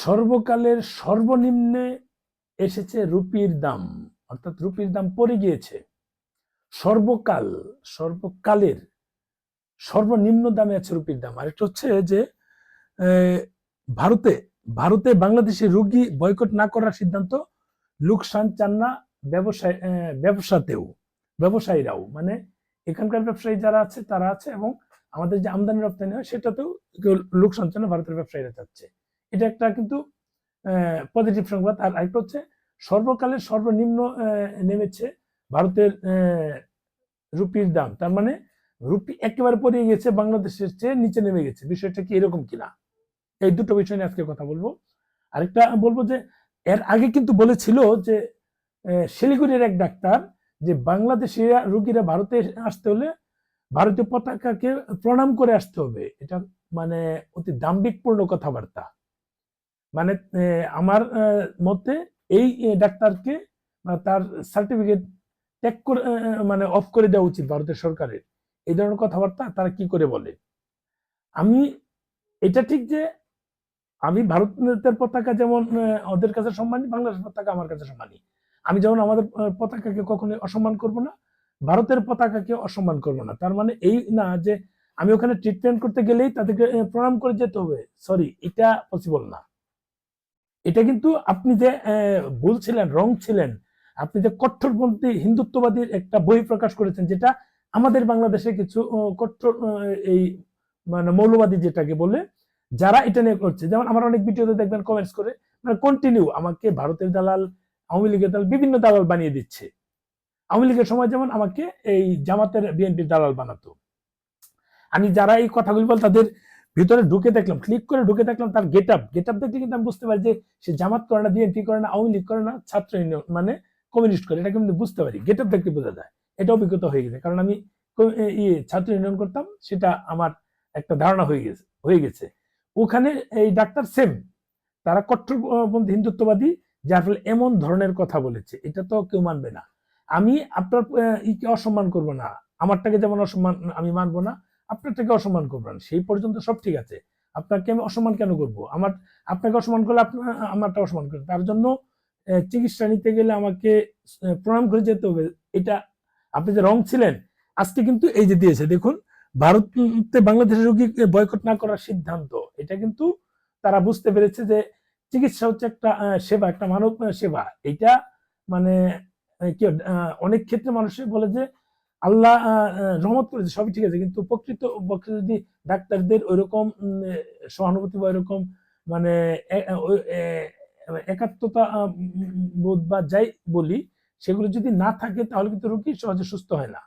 সর্বকালের সর্বনিম্নে এসেছে রুপির দাম, অর্থাৎ রুপির দাম পড়ে গিয়েছে। সর্বকাল, সর্বকালের সর্বনিম্ন দামে আছে রুপির দাম। আর আরেকটা হচ্ছে যে ভারতে ভারতে বাংলাদেশে রুগী বয়কট না করার সিদ্ধান্ত, লোকসান চান না ব্যবসায় ব্যবসাতেও, ব্যবসায়ীরাও। মানে এখানকার ব্যবসায়ী যারা আছে, তারা আছে এবং আমাদের যে আমদানি রপ্তানি হয়, সেটাতেও লোকসান চান ভারতের ব্যবসায়ীরা চাচ্ছে। এটা একটা কিন্তু পজিটিভ সংবাদ। আর আরেকটা হচ্ছে সর্বকালের সর্বনিম্ন নেমেছে ভারতের রুপির দাম। তার মানে রুপি একেবারে পড়ে গেছে, বাংলাদেশের চেয়ে নিচে নেমে গেছে। বিষয়টা কি এরকম কিনা? এই দুটো বিষয় নিয়ে আজকে কথা বলব। আরেকটা বলব যে, এর আগে কিন্তু বলেছিল যে শিলিগুড়ির এক ডাক্তার যে, বাংলাদেশিরা, রুগীরা ভারতে আসতে হলে ভারতীয় পতাকাকে প্রণাম করে আসতে হবে। এটা মানে অতি দাম্ভিকপূর্ণ কথাবার্তা। মানে আমার মতে এই ডাক্তারকে তার সার্টিফিকেট ত্যাগ করে মানে অফ করে দেওয়া উচিত ভারতের সরকারের। এই ধরনের কথাবার্তা তারা কি করে বলে? আমি, এটা ঠিক যে আমি ভারতের পতাকা যেমন ওদের কাছে সম্মানী, বাংলাদেশের পতাকা আমার কাছে সম্মানী। আমি যেমন আমাদের পতাকাকে কখনোই অসম্মান করব না, ভারতের পতাকাকে অসম্মান করব না। তার মানে এই না যে আমি ওখানে ট্রিটমেন্ট করতে গেলেই তাদেরকে প্রণাম করে যেতে হবে। সরি এটা পসিবল না। এটা কিন্তু আপনি যে ভুল ছিলেন, রং ছিলেন, আপনি যে কট্টরপন্থী হিন্দুত্ববাদীর একটা বই প্রকাশ করেছেন, যেটা আমাদের বাংলাদেশে কিছু কট্টর এই মানে মৌলবাদী যেটাকে বলে, যারা এটা নিয়ে করছে, যেমন আমার অনেক ভিডিওতে দেখবেন কমেন্টস করে মানে কন্টিনিউ আমাকে ভারতের দালাল, আওয়ামী লীগের দালাল, বিভিন্ন দালাল বানিয়ে দিচ্ছে। আওয়ামী লীগের সময় যেমন আমাকে এই জামাতের বিএনপির দালাল বানাতো। আমি যারা এই কথাগুলি বল, তাদের ভিতরে ঢুকে দেখলাম ক্লিক করে ঢুকে দেখলাম তার গেট আপ গেট আপ দেখলে কিন্তু আমি বুঝতে পারি যে সে জামাত করে না বিএনপি করে না, আওয়ামী লীগ করে না, ছাত্র ইউনিয়ন মানে কমিউনিস্ট করে। এটা কিন্তু বুঝতে পারি। গেট আপ দেখতে বোঝা যায়। এটা অভিজ্ঞতা হয়ে গেছে। কারণ আমি ইয়ে ছাত্র ইউনিয়ন করতাম, সেটা আমার একটা ধারণা হয়ে গেছে হয়ে গেছে। ওখানে এই ডাক্তার সেম তারা কট্টরপন্থী হিন্দুত্ববাদী, যার ফলে এমন ধরনের কথা বলেছে। এটা তো কেউ মানবে না। আমি আপনার ইকে অসম্মান করব না। আমারটাকে যেমন অসম্মান, আমি মানবো না। আপনারটাকে অসম্মান করব না। সেই পর্যন্ত সব ঠিক আছে। আপনাকে আমি অসম্মান কেন করব? আমার, আপনাকে অসম্মান করলে আপনার আমারটা অসম্মান করবে। তার জন্য চিকিৎসা নিতে গেলে আমাকে প্রণাম করে যেতে হবে। এটা আপনি যে রং ছিলেন, আজকে কিন্তু এই যে দিয়েছে। দেখুন, ভারতে বাংলাদেশের রোগী বয়কট না করার সিদ্ধান্ত। এটা কিন্তু তারা বুঝতে পেরেছে যে চিকিৎসা হচ্ছে একটা সেবা, একটা মানব সেবা। এটা মানে কি অনেক ক্ষেত্রে মানুষে বলে যে আল্লাহ রহমত করেছে সবই ঠিক আছে। কিন্তু প্রকৃত পক্ষে যদি ডাক্তারদের ওইরকম সহানুভূতি বা ওইরকম মানে ওই, একাত্মতা বোধ বা যাই বলি সেগুলো যদি না থাকে তাহলে কিন্তু রোগী সহজে সুস্থ হয় না।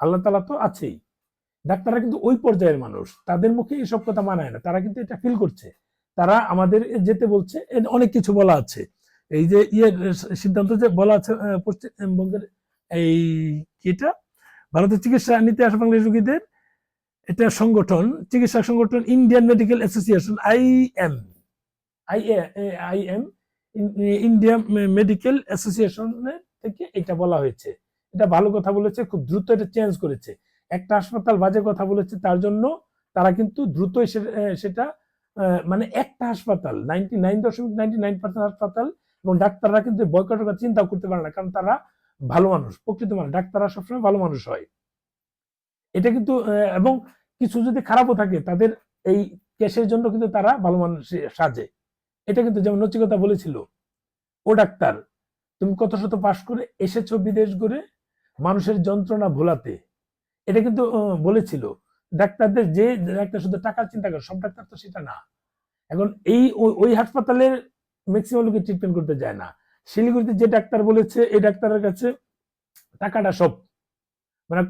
আল্লাহ তালা তো আছেই। ডাক্তাররা কিন্তু ওই পর্যায়ের মানুষ। তাদের মুখে এসব কথা মানায় না। তারা কিন্তু এটা ফিল করছে। তারা আমাদের যেতে বলছে অনেক কিছু বলা আছে। এই যে ইয়ের সিদ্ধান্ত যে বলা আছে পশ্চিমবঙ্গের এই এটা? ভারতের চিকিৎসা নিতে আসা বাংলাদেশ রোগীদের। এটা সংগঠন, চিকিৎসা সংগঠন Indian medical association I M I I M India medical অ্যাসোসিয়েশনের থেকে এটা বলা হয়েছে। এটা ভালো কথা বলেছে, খুব দ্রুত এটা চেঞ্জ করেছে। একটা হাসপাতাল বাজে কথা বলেছে, তার জন্য তারা কিন্তু দ্রুতই সেটা মানে একটা হাসপাতাল নাইনটি নাইন দশমিক নাইনটি নাইন পার্সেন্ট হাসপাতাল এবং ডাক্তাররা কিন্তু বয়কটের কথা চিন্তা করতে পারে না, কারণ তারা ভালো মানুষ, প্রকৃত মানুষ, ডাক্তাররা সবসময় ভালো মানুষ হয়। এটা কিন্তু এবং কিছু যদি খারাপও থাকে, তাদের এই কেসের জন্য কিন্তু তারা ভালো মানুষ সাজে। এটা কিন্তু যেমন নচিকতা বলেছিল, ও ডাক্তার, তুমি কত শত পাশ করে এসেছ বিদেশ ঘুরে মানুষের যন্ত্রণা ভোলাতে। এটা কিন্তু বলেছিল, ডাক্তারদের যে ডাক্তার শুধু টাকার চিন্তা করে, সব ডাক্তার তো সেটা না। এখন এই ওই হাসপাতালের ম্যাক্সিমাম লোকে ট্রিটমেন্ট করতে যায় না। শিলিগুড়িতে যে ডাক্তার বলেছে, এই ডাক্তারের কাছে টাকাটা সব। মানে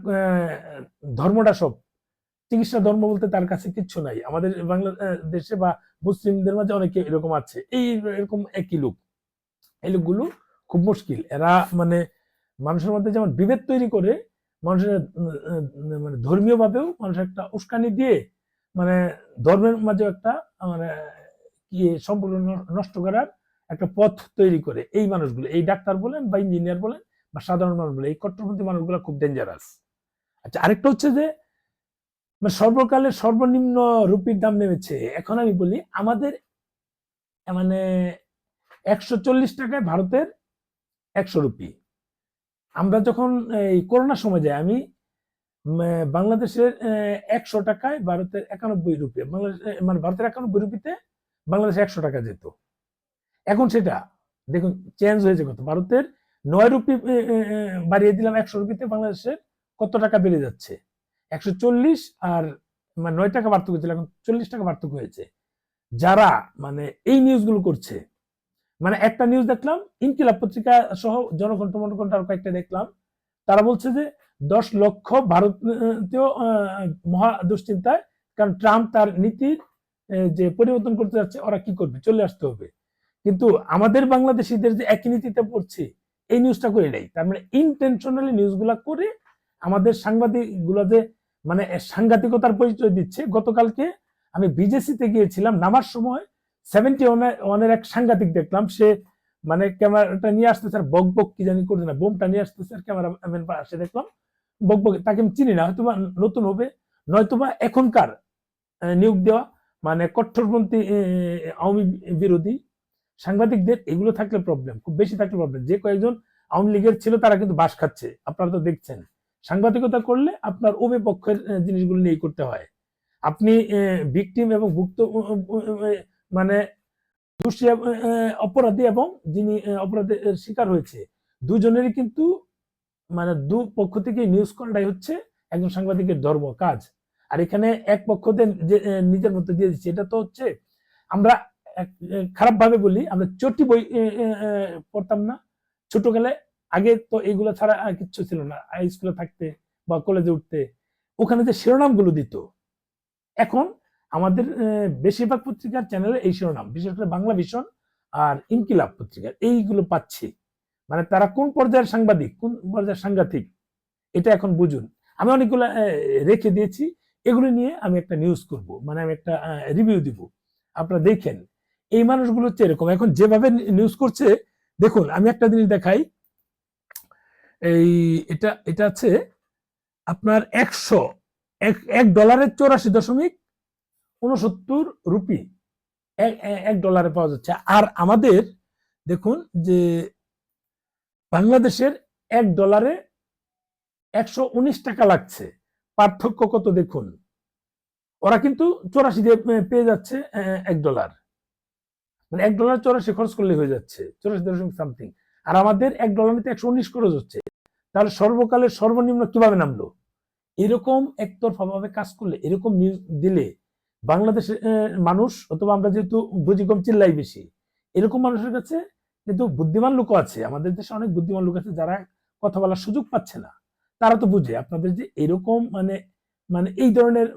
ধর্মটা সব। চিকিৎসা ধর্ম বলতে তার কাছে কিচ্ছু নাই। আমাদের বাংলাদেশে বা মুসলিমদের মাঝে অনেকে এরকম আছে। এই এরকম একই লোক। এই লোকগুলো খুব মুশকিল। এরা মানে মানুষের মধ্যে যেমন বিভেদ তৈরি করে, মানুষের মানে ধর্মীয় ভাবেও মানুষের একটা উস্কানি দিয়ে মানে ধর্মের মাঝে একটা মানে কি সম্পূর্ণ নষ্ট করার একটা পথ তৈরি করে। এই মানুষগুলো, এই ডাক্তার বলেন বা ইঞ্জিনিয়ার বলেন বা সাধারণ মানুষ বলেন, এই কট্টরপন্থী মানুষগুলো খুব ডেঞ্জারাস আচ্ছা আরেকটা হচ্ছে যে মানে সর্বকালের সর্বনিম্ন রুপির দাম নেমেছে। এখন আমি বলি, আমাদের মানে একশো চল্লিশ টাকায় ভারতের একশো রুপি। আমরা যখন, এই করোনার সময় যাই, আমি বাংলাদেশের একশো টাকায় ভারতের একানব্বই রুপি, বাংলাদেশ মানে ভারতের একানব্বই রুপিতে বাংলাদেশে একশো টাকা যেত। এখন সেটা, দেখুন চেঞ্জ হয়েছে কত? ভারতের নয় রুপি বাড়িয়ে দিলাম একশো রুপিতে, বাংলাদেশের কত টাকা বেড়ে যাচ্ছে? একশো চল্লিশ আর মানে নয় টাকা পার্থক্য ছিল, এখন চল্লিশ টাকা পার্থক্য হয়েছে। যারা মানে এই নিউজগুলো করছে মানে একটা নিউজ দেখলাম, ইনকিলাব পত্রিকা সহ জনকণ্ঠ, মনকণ্ঠ আর কয়েকটা দেখলাম, তারা বলছে যে দশ লক্ষ ভারতীয় মহা দুশ্চিন্তায়, কারণ ট্রাম্প তার নীতির যে পরিবর্তন করতে যাচ্ছে, ওরা কি করবে? চলে আসতে হবে। কিন্তু আমাদের বাংলাদেশিদের যে একই নীতিতে পড়ছে, এই নিউজটা করে নেই। তার মানে ইনটেনশনালি নিউজগুলা করে আমাদের সাংবাদিকগুলো যে মানে সাংঘাতিকতার পরিচয় দিচ্ছে। গতকালকে আমি বিজেসিতে গিয়েছিলাম, নামার সময় সেভেন্টি ওয়ানের এক সাংঘাতিক দেখলাম। সে মানে ক্যামেরাটা নিয়ে আসতেছে আর বক বক কি জানি করছে না, বোমটা নিয়ে আসতেছে আর ক্যামেরা পাশে দেখলাম। বক বক, তাকে আমি চিনি না, হয়তোবা নতুন হবে, নয়তোবা এখনকার নিয়োগ দেওয়া মানে কট্টরপন্থী আওয়ামী বিরোধী সাংবাদিকদের এগুলো থাকলে প্রবলেম খুব বেশি থাকলে প্রবলেম যে কয়েকজন আওয়ামী লীগের ছিল তারা কিন্তু বাস খাচ্ছে, আপনারা তো দেখছেন। সাংবাদিকতা করলে আপনার উভে পক্ষের জিনিসগুলো নিয়ে করতে হয়। আপনি ভিকটিম এবং ভুক্ত মানে অপরাধী এবং যিনি অপরাধের শিকার হয়েছে, দুজনেরই কিন্তু মানে দু পক্ষ থেকে নিউজ করাটাই হচ্ছে একজন সাংবাদিকের ধর্ম, কাজ। আর এখানে এক পক্ষতে যে নিজের মতো দিয়ে দিচ্ছে। এটা তো হচ্ছে আমরা খারাপ ভাবে বলি, আমরা চটি বই পড়তাম না। ছোটকালে আগে তো এগুলো ছাড়া কিচ্ছু ছিল না। স্কুলে থাকতে বা কলেজে উঠতে ওখানে যে শিরোনামগুলো দিত, এখন আমাদের বেশিরভাগ পত্রিকার চ্যানেলে এই শিরোনাম, বিশেষ করে বাংলা ভীষণ আর ইনকিলাব পত্রিকা, এইগুলো পাচ্ছি। মানে তারা কোন পর্যায়ের সাংবাদিক, কোন পর্যায়ের সাংঘাতিক, এটা এখন বুঝুন। আমি অনেকগুলো রেখে দিয়েছি, এগুলো নিয়ে আমি একটা নিউজ করব মানে আমি একটা রিভিউ দিব। আপনারা দেখেন এই মানুষগুলো হচ্ছে এরকম। এখন যেভাবে নিউজ করছে, দেখুন, আমি একটা জিনিস দেখাই। এই এটা এটা আছে আপনার একশো, এক ডলারের চৌরাশি দশমিক উনসত্তর রুপি। এক ডলারে পাওয়া যাচ্ছে। আর আমাদের, দেখুন যে বাংলাদেশের এক ডলারে একশো উনিশ টাকা লাগছে। পার্থক্য কত দেখুন? ওরা কিন্তু চৌরাশি দিয়ে পেয়ে যাচ্ছে এক ডলার। মানে এক ডলার চৌরাশি খরচ করলে হয়ে যাচ্ছে, চৌরাশি দশমিক সামথিং আর আমাদের এক ডলার নিতে একশো উনিশ খরচ হচ্ছে। তাহলে সর্বকালের সর্বনিম্ন কীভাবে নামলো? এরকম একতরফা ভাবে কাজ করলে, এরকম নিউজ দিলে বাংলাদেশের মানুষ অথবা আমরা যেহেতু বুঝি কম চিল্লাই বেশি, এরকম মানুষের কাছে কিন্তু বুদ্ধিমান লোকও আছে। আমাদের দেশে অনেক বুদ্ধিমান লোক আছে যারা কথা বলার সুযোগ পাচ্ছে না। তারা তো বুঝে আপনাদের যে এরকম মানে মানে এই ধরনের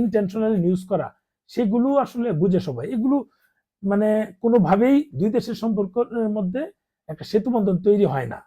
ইনটেনশনালি নিউজ করা, সেগুলো আসলে বুঝে সবাই। এগুলো মানে কোনোভাবেই দুই দেশের সম্পর্কের মধ্যে একটা সেতু বন্ধন তৈরি হয় না।